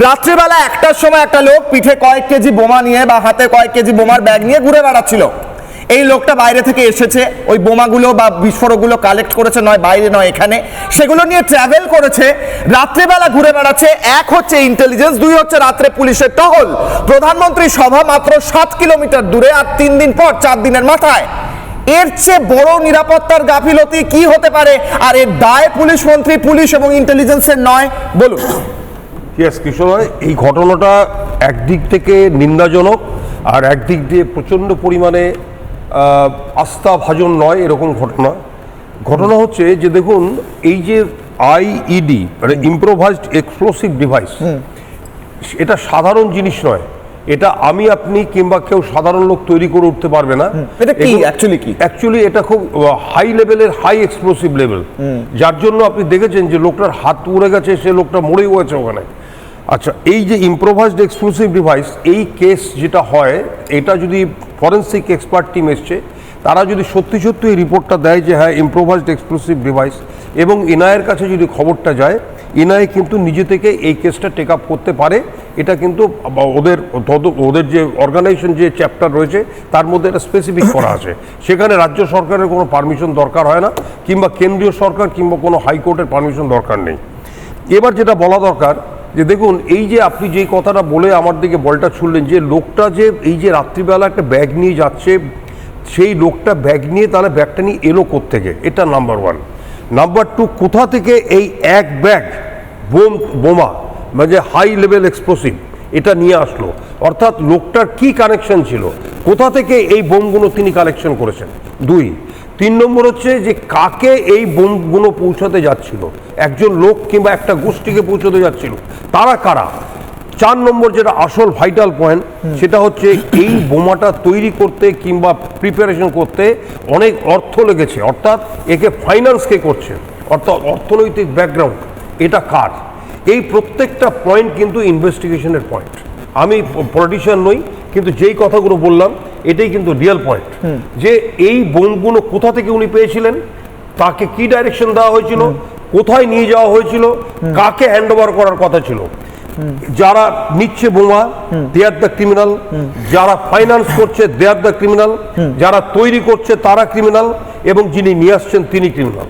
রাত্রিবেলা একটার সময় একটা লোক পিঠে কয়েক কেজি বোমা নিয়ে বা হাতে কয়েক কেজি বোমার ব্যাগ নিয়ে ঘুরে বেড়াচ্ছিল। এই লোকটা বাইরে থেকে এসেছে, ওই বোমাগুলো বা বিস্ফোরকগুলো কালেক্ট করেছে, নয় বাইরে নয় এখানে। সেগুলো নিয়ে ট্রাভেল করেছে, রাত্রিবেলা ঘুরে বেড়াচ্ছে, এক হচ্ছে ইন্টেলিজেন্স দুই হচ্ছে রাত্রে পুলিশের টহল। প্রধানমন্ত্রী সভা মাত্র সাত কিলোমিটার দূরে আর তিন দিন পর, চার দিনের মাথায়। এর চেয়ে বড় নিরাপত্তার গাফিলতি কি হতে পারে? আর এর দায় পুলিশ মন্ত্রী, পুলিশ এবং ইন্টেলিজেন্সের নয়। বলুন। ইয়েস কিশোর এই ঘটনাটা একদিক থেকে নিন্দাজনক আর একদিক দিয়ে প্রচণ্ড পরিমাণে আহ, আস্থাভাজন নয় এরকম ঘটনা। ঘটনা হচ্ছে যে দেখুন এই যে আইইডি মানে ইম্প্রোভাইজড এক্সপ্লোসিভ ডিভাইস এটা সাধারণ জিনিস নয়। এটা আমি আপনি কিংবা কেউ সাধারণ লোক তৈরি করে উঠতে পারবে না। এটা কি? Actually কি? অ্যাকচুয়ালি এটা খুব হাই লেভেলের হাই এক্সপ্লোসিভ লেভেল যার জন্য আপনি দেখেছেন যে লোকটার হাত উড়ে গেছে সে লোকটা মরেই গেছে ওখানে। আচ্ছা এই যে ইম্প্রোভাইজড এক্সপ্লোসিভ ডিভাইস এই কেস যেটা হয়, এটা যদি ফরেন্সিক এক্সপার্ট টিম এসছে, তারা যদি সত্যি সত্যি এই রিপোর্টটা দেয় যে হ্যাঁ ইম্প্রোভাইজড এক্সপ্লোসিভ ডিভাইস এবং ইনায়ের কাছে যদি খবরটা যায় ইনায় কিন্তু নিজে থেকে এই কেসটা টেক আপ করতে পারে। এটা কিন্তু ওদের ওদের যে অর্গানাইজেশন যে চ্যাপ্টার রয়েছে, তার মধ্যে এটা স্পেসিফিক করা আছে। সেখানে রাজ্য সরকারের কোনো পারমিশন দরকার হয় না, কিংবা কেন্দ্রীয় সরকার কিংবা কোনো হাইকোর্টের পারমিশন দরকার নেই। এবার যেটা বলা দরকার যে দেখুন, এই যে আপনি যেই কথাটা বলে আমার দিকে বলটা ছুড়লেন, যে লোকটা যে এই যে রাত্রিবেলা একটা ব্যাগ নিয়ে যাচ্ছে, সেই লোকটা ব্যাগ নিয়ে তাহলে ব্যাগটা নিয়ে এলো থেকে এটা নাম্বার ওয়ান নাম্বার টু কোথা থেকে এই এক ব্যাগ, বোম, বোমা মানে হাই লেভেল এক্সপ্লোসিভ এটা নিয়ে আসলো? অর্থাৎ লোকটার কি কানেকশন ছিল? কোথা থেকে এই বোমগুলো তিনি কালেকশন করেছেন? দুই তিন নম্বর হচ্ছে যে কাকে এই বোমগুলো পৌঁছাতে যাচ্ছিল? একজন লোক কিংবা একটা গোষ্ঠীকে পৌঁছাতে যাচ্ছিল। তারা কারা? চার নম্বর যেটা আসল ভাইটাল পয়েন্ট সেটা হচ্ছে এই বোমাটা তৈরি করতে কিংবা প্রিপারেশন করতে অনেক অর্থ লেগেছে। অর্থাৎ একে ফাইন্যান্স কে করছে। অর্থাৎ অর্থনৈতিক ব্যাকগ্রাউন্ড এটা কার? এই প্রত্যেকটা পয়েন্ট কিন্তু ইনভেস্টিগেশনের পয়েন্ট আমি পলিটিশিয়ান নই কিন্তু যেই কথাগুলো বললাম এটাই কিন্তু রিয়েল পয়েন্ট যে এই বোমগুলো কোথা থেকে উনি পেয়েছিলেন তাকে কি ডাইরেকশন দেওয়া হয়েছিল কোথায় নিয়ে যাওয়া হয়েছিল কাকে হ্যান্ড ওভার করার কথা ছিল। যারা নিচ্ছে বোমা দে আর দ্য ক্রিমিনাল যারা ফাইন্যান্স করছে দে আর দ্য ক্রিমিনাল যারা তৈরি করছে তারা ক্রিমিনাল এবং যিনি নিয়ে আসছেন তিনি ক্রিমিনাল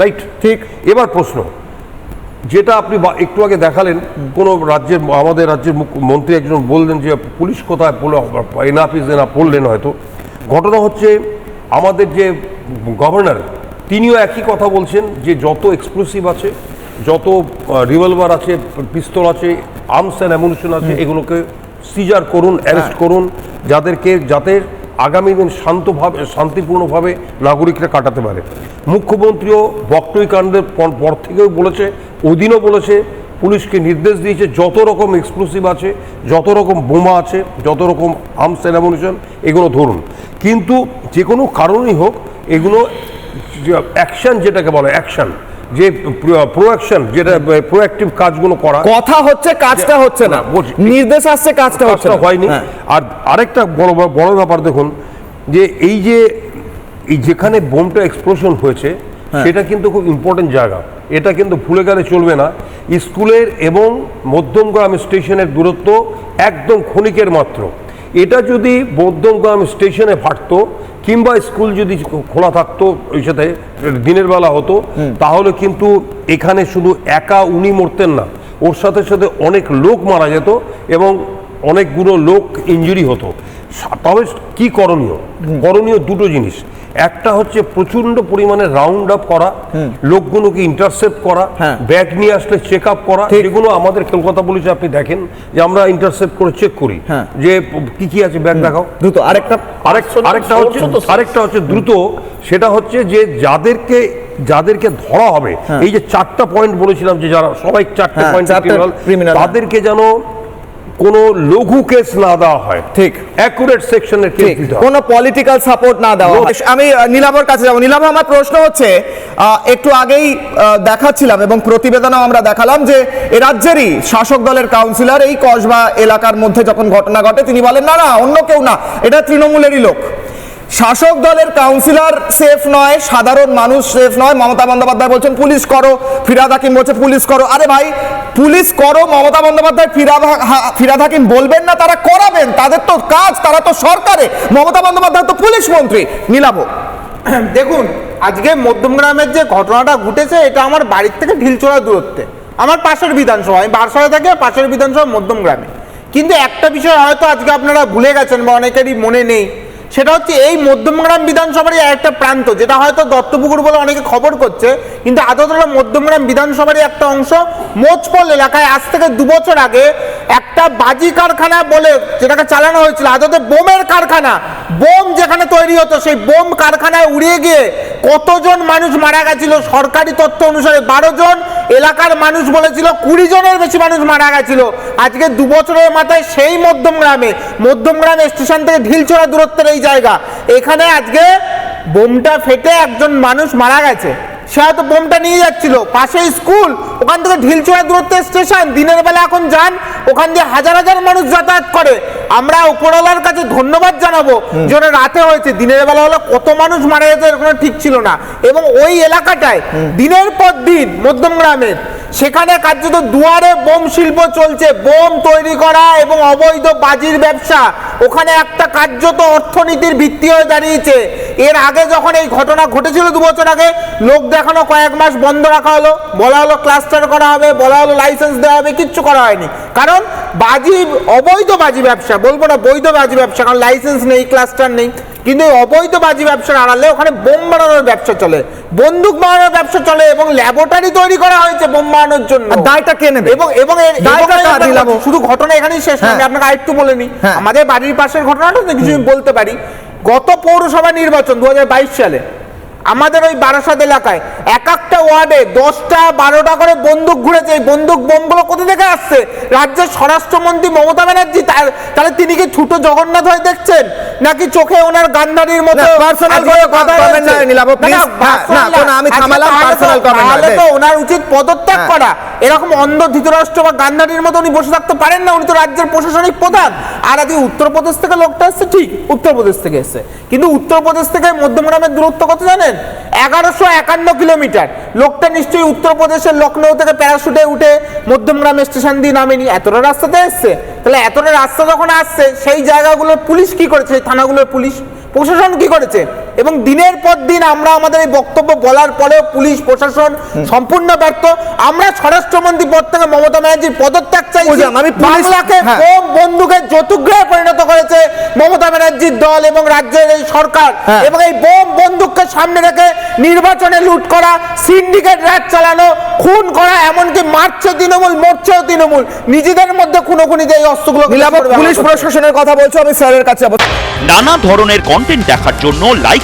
রাইট ঠিক। এবার প্রশ্ন। যেটা আপনি একটু আগে দেখালেন কোন রাজ্যের আমাদের রাজ্যের মুখ্যমন্ত্রী একজন বললেন যে পুলিশ কোথায় এনাফ ইজ এনাফ বললেন হয়তো। ঘটনা হচ্ছে আমাদের যে গভর্নর তিনিও একই কথা বলছেন যে যত এক্সপ্লোসিভ আছে যত রিভলভার আছে পিস্তল আছে আর্মস অ্যান্ড অ্যামুনিশন আছে এগুলোকে সিজার করুন অ্যারেস্ট করুন যাদেরকে যাতে আগামী দিন শান্তভাবে, শান্তিপূর্ণভাবে নাগরিকরা কাটাতে পারে। মুখ্যমন্ত্রীও বক্তব্য কাণ্ডের পর- থেকেও বলেছে, ওদিনও বলেছে, পুলিশকে নির্দেশ দিয়েছে, যত রকম এক্সপ্লোসিভ আছে, যত রকম বোমা আছে, যত রকম আর্মস অ্যান্ড এগুলো ধরুন। কিন্তু যে কোনো কারণেই হোক, এগুলো অ্যাকশন যেটাকে বলে অ্যাকশন যে প্রোঅ্যাকশন যেটা প্রোঅ্যাক্টিভ কাজগুলো করা কথা হচ্ছে কাজটা হচ্ছে না নির্দেশ আসছে কাজটা হচ্ছে না। হয়নি হ্যাঁ। আর আরেকটা বড় বড় ব্যাপার দেখুন যে এই যে এই যেখানে বোমটা এক্সপ্লোশন হয়েছে হ্যাঁ। সেটা কিন্তু খুব ইম্পর্টেন্ট জায়গা এটা কিন্তু ভুলে গেলে চলবে না স্কুলের এবং মধ্যমগ্রাম স্টেশনের দূরত্ব একদম ক্ষণিকের মাত্র এটা যদি মধ্যমগ্রাম স্টেশনে ফাটতো কিংবা স্কুল যদি খোলা থাকতো ওই সাথে দিনের বেলা হতো তাহলে কিন্তু এখানে শুধু একা উনি মরতেন না ওর সাথে সাথে অনেক লোক মারা যেত এবং অনেকগুলো লোক ইঞ্জুরি হতো। তবে কি করণীয়? করণীয় দুটো জিনিস। একটা হচ্ছে প্রচণ্ড পরিমাণে রাউন্ড আপ করা লোকগুলোকে ইন্টারসেপ্ট করা হ্যাঁ। ব্যাগ নিয়ে আসলে চেক আপ করা। যেগুলো আমাদের কলকাতা পুলিশে আপনি দেখেন যে আমরা ইন্টারসেপ্ট করে চেক করি হ্যাঁ। যে কি কি আছে ব্যাগ দেখাও দ্রুত আরেকটা আরেক আরেকটা হচ্ছে আরেকটা হচ্ছে দ্রুত সেটা হচ্ছে যে যাদেরকে যাদেরকে ধরা হবে এই যে চারটা পয়েন্ট বলেছিলাম যে যারা সবাই চারটে হ্যাঁ, পয়েন্ট হ্যাঁ। তাদেরকে যেন কোনো লঘু কেস না দেওয়া হয়। ঠিক। অ্যাকুরেট সেকশনের কেস কোনো পলিটিক্যাল সাপোর্ট না দেওয়া. আমি নিলামর নীলাভর কাছে যাব। নীলাভ আমার প্রশ্ন হচ্ছে একটু আগেই দেখাচ্ছিলাম এবং প্রতিবেদনও আমরা দেখালাম যে এ রাজ্যেরই শাসক দলের কাউন্সিলর এই কসবা এলাকার মধ্যে যখন ঘটনা ঘটে তিনি বলেন না না অন্য কেউ না। এটা তৃণমূলেরই লোক। শাসক দলের কাউন্সিলর সেফ নয়, সাধারণ মানুষ সেফ নয়। মমতা বন্দ্যোপাধ্যায় বলছেন, পুলিশ করো, ফিরাদ হাকিম বলছে, পুলিশ করো। আরে ভাই, পুলিশ করো, মমতা বন্দ্যোপাধ্যায়, ফিরাদ ফিরাদ হাকিম বলবেন না, তারা করাবেন, তাদের তো কাজ, তারা তো সরকারে। মমতা বন্দ্যোপাধ্যায় তো পুলিশ মন্ত্রী নীলাভ দেখুন, আজকে মধ্যমগ্রামের যে ঘটনাটা ঘটেছে, এটা আমার বাড়ির থেকে ঢিলচোড়া দূরত্বে। আমার পাশের বিধানসভা, আমি বারসরায় থাকি পাশের বিধানসভা মধ্যমগ্রামে। কিন্তু একটা বিষয় হয়তো আজকে আপনারা ভুলে গেছেন বা অনেকেরই মনে নেই সেটা হচ্ছে এই মধ্যমগ্রাম বিধানসভারই একটা প্রান্ত, যেটা হয়তো দত্তপুকুর বলে অনেকে খবর করছে, কিন্তু আদতলা মধ্যমগ্রাম বিধানসভারই একটা অংশ। মোচপল এলাকায় আজ থেকে দু বছর আগে একটা বাজি কারখানা বলে যেটাকে চালানো হয়েছিল, আদতে বোমের কারখানা, বোম যেখানে তৈরি হতো, সেই বোম কারখানায় উড়িয়ে গিয়ে কতজন মানুষ মারা গেছিল সরকারি তথ্য অনুসারে বারো জন এলাকার মানুষ বলেছিল, কুড়ি জনের বেশি মানুষ মারা গেছিল। আজকে দু বছরের মাথায় সেই মধ্যমগ্রামে মধ্যমগ্রাম স্টেশন থেকে ঢিলচড়া দূরত্বের এই জায়গা। এখানে আজকে বোমটা ফেটে একজন মানুষ মারা গেছে। সে হয়তো বোমটা নিয়ে যাচ্ছিল। পাশে স্কুল, ওখান থেকে ঢিলচড়া দূরত্বের স্টেশন। দিনের বেলা এখন যান, ওখান দিয়ে হাজার হাজার মানুষ যাতায়াত করে। আমরা উপরওয়ালার কাছে ধন্যবাদ জানাব। যে ওটা রাতে হয়েছে দিনের বেলা হলে কত মানুষ মারা যেত এরকম ঠিক ছিল না। এবং ওই এলাকাটায় দিনের পর দিন মধ্যমগ্রামের সেখানে কার্যত দুয়ারে বোম শিল্প চলছে, বোম তৈরি করা এবং অবৈধ বাজির ব্যবসা। ওখানে একটা কার্যত অর্থনীতির ভিত্তি হয়ে দাঁড়িয়েছে। এর আগে যখন এই ঘটনা ঘটেছিল দু বছর আগে, লোক দেখানো কয়েক মাস বন্ধ রাখা হলো। বলা হলো ক্লাস্টার করা হবে, বলা হলো লাইসেন্স দেওয়া হবে, কিচ্ছু করা হয়নি। কারণ বাজি, অবৈধ বাজি ব্যবসা, বলব না বৈধ বাজি ব্যবসা, কারণ লাইসেন্স নেই, ক্লাস্টার নেই। কিন্তু এই অবৈধ বাজি ব্যবসার আড়ালে ওখানে বোম বানানোর ব্যবসা চলে বন্দুক বানানোর ব্যবসা চলে এবং ল্যাবরেটরি তৈরি করা হয়েছে বোম বানানোর জন্য দায়টা কে নেবে? এবং এবং? শুধু ঘটনা এখানেই শেষ না আমি হ্যাঁ। আপনাকে আরেকটু বলে নিই হ্যাঁ। আমাদের বাড়ির পাশের ঘটনাটা কিছু বলতে পারি গত পৌরসভা নির্বাচন দু হাজার বাইশ সালে আমাদের ওই বারাসাত এলাকায় এক একটা ওয়ার্ডে দশটা বারোটা করে বন্দুক ঘুরেছে। এই বন্দুক বোমগুলো কোথা থেকে আসছে? রাজ্যের স্বরাষ্ট্রমন্ত্রী মমতা ব্যানার্জি তার তাহলে তিনি কি ছোট জগন্নাথ হয়ে দেখছেন? নাকি চোখে ওনার গান্ধারীর মতো আজকে কথা না। হ্যাঁ, না, আমি থামালাম, comment নয়, তাহলে তো ওনার উচিত পদত্যাগ হ্যাঁ। করা। এরকম অন্ধ ধৃতরাষ্ট্র বা গান্ধারীর মতো উনি বসে থাকতে পারেন না উনি তো রাজ্যের প্রশাসনিক প্রধান। আর আজকে উত্তরপ্রদেশ থেকে লোকটা এসছে ঠিক উত্তরপ্রদেশ থেকে এসছে। কিন্তু উত্তরপ্রদেশ থেকে মধ্যমগ্রামের দূরত্ব কত জানেন? এগারোশো একান্ন কিলোমিটার। লোকটা নিশ্চয়ই উত্তরপ্রদেশের লখনৌ থেকে প্যারাশুটে উঠে মধ্যমগ্রাম স্টেশন দিয়ে নামেনি এতটা রাস্তাতে এসছে? তাহলে এতটা রাস্তা যখন আসছে, সেই জায়গাগুলোর পুলিশ কি করেছে? থানাগুলোর পুলিশ? প্রশাসন কি করেছে? এবং দিনের পর দিন আমরা আমাদের এই বক্তব্য বলার পরেও পুলিশ প্রশাসন সম্পূর্ণ ব্যর্থ। আমরা স্বরাষ্ট্রমন্ত্রী পদ থেকে মমতা ব্যানার্জির পদত্যাগ চাইছি। বুঝলাম, আমি বাংলাকে হ্যাঁ। বোম বন্দুকের যতুগ্রহে পরিণত করেছে মমতা ব্যানার্জির দল এবং রাজ্যের এই সরকার? হ্যাঁ। এবং এই বোম বন্দুককে সামনে রেখে নির্বাচনে লুট করা সিন্ডিকেট রাজ চালানো খুন করা এমনকি মারছে তৃণমূল মরছেও তৃণমূল। নিজেদের মধ্যে খুনোখুনিতে এই অস্ত্রগুলো পুলিশ প্রশাসনের কথা বলছো আমি স্যারের কাছে নানা ধরনের কন্টেন্ট দেখার জন্য লাইক